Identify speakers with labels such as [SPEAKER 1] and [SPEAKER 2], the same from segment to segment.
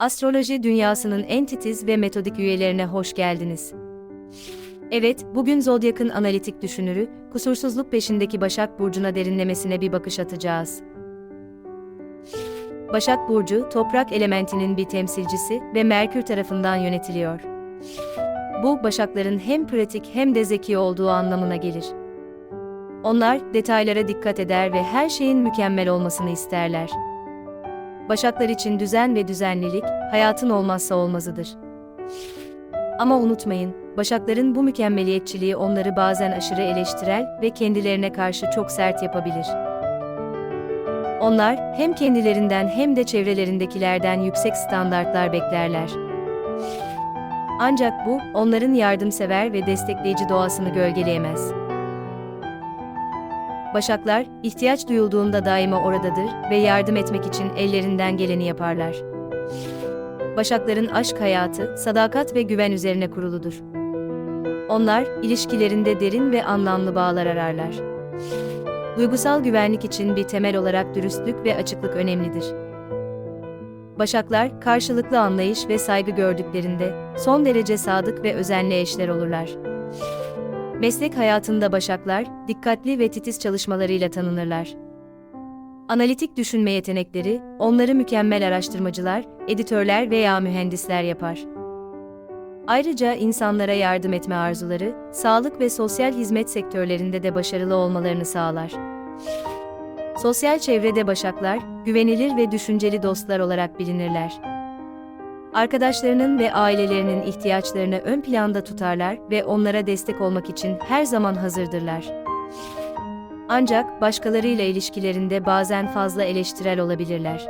[SPEAKER 1] Astroloji dünyasının en titiz ve metodik üyelerine hoş geldiniz. Evet, bugün Zodyak'ın analitik düşünürü, kusursuzluk peşindeki Başak Burcu'na derinlemesine bir bakış atacağız. Başak Burcu, toprak elementinin bir temsilcisi ve Merkür tarafından yönetiliyor. Bu, Başakların hem pratik hem de zeki olduğu anlamına gelir. Onlar, detaylara dikkat eder ve her şeyin mükemmel olmasını isterler. Başaklar için düzen ve düzenlilik, hayatın olmazsa olmazıdır. Ama unutmayın, Başakların bu mükemmeliyetçiliği onları bazen aşırı eleştirel ve kendilerine karşı çok sert yapabilir. Onlar, hem kendilerinden hem de çevrelerindekilerden yüksek standartlar beklerler. Ancak bu, onların yardımsever ve destekleyici doğasını gölgeleyemez. Başaklar, ihtiyaç duyulduğunda daima oradadır ve yardım etmek için ellerinden geleni yaparlar. Başakların aşk hayatı, sadakat ve güven üzerine kuruludur. Onlar, ilişkilerinde derin ve anlamlı bağlar ararlar. Duygusal güvenlik için bir temel olarak dürüstlük ve açıklık önemlidir. Başaklar, karşılıklı anlayış ve saygı gördüklerinde, son derece sadık ve özenli eşler olurlar. Meslek hayatında başaklar, dikkatli ve titiz çalışmalarıyla tanınırlar. Analitik düşünme yetenekleri, onları mükemmel araştırmacılar, editörler veya mühendisler yapar. Ayrıca insanlara yardım etme arzuları, sağlık ve sosyal hizmet sektörlerinde de başarılı olmalarını sağlar. Sosyal çevrede başaklar, güvenilir ve düşünceli dostlar olarak bilinirler. Arkadaşlarının ve ailelerinin ihtiyaçlarını ön planda tutarlar ve onlara destek olmak için her zaman hazırdırlar. Ancak başkalarıyla ilişkilerinde bazen fazla eleştirel olabilirler.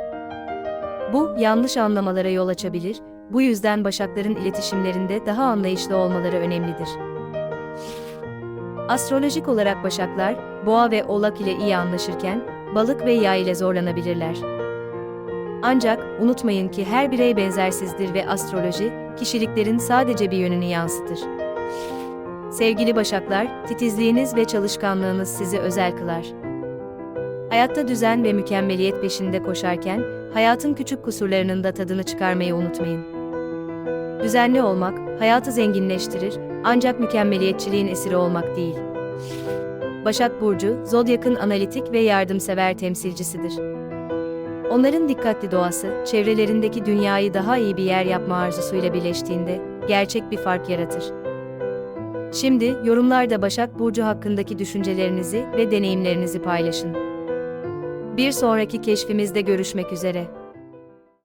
[SPEAKER 1] Bu yanlış anlamalara yol açabilir, bu yüzden başakların iletişimlerinde daha anlayışlı olmaları önemlidir. Astrolojik olarak başaklar, boğa ve oğlak ile iyi anlaşırken, balık ve yay ile zorlanabilirler. Ancak unutmayın ki her birey benzersizdir ve astroloji, kişiliklerin sadece bir yönünü yansıtır. Sevgili Başaklar, titizliğiniz ve çalışkanlığınız sizi özel kılar. Hayatta düzen ve mükemmeliyet peşinde koşarken, hayatın küçük kusurlarının da tadını çıkarmayı unutmayın. Düzenli olmak, hayatı zenginleştirir, ancak mükemmeliyetçiliğin esiri olmak değil. Başak Burcu, Zodyak'ın analitik ve yardımsever temsilcisidir. Onların dikkatli doğası, çevrelerindeki dünyayı daha iyi bir yer yapma arzusuyla birleştiğinde, gerçek bir fark yaratır. Şimdi, yorumlarda Başak Burcu hakkındaki düşüncelerinizi ve deneyimlerinizi paylaşın. Bir sonraki keşfimizde görüşmek üzere.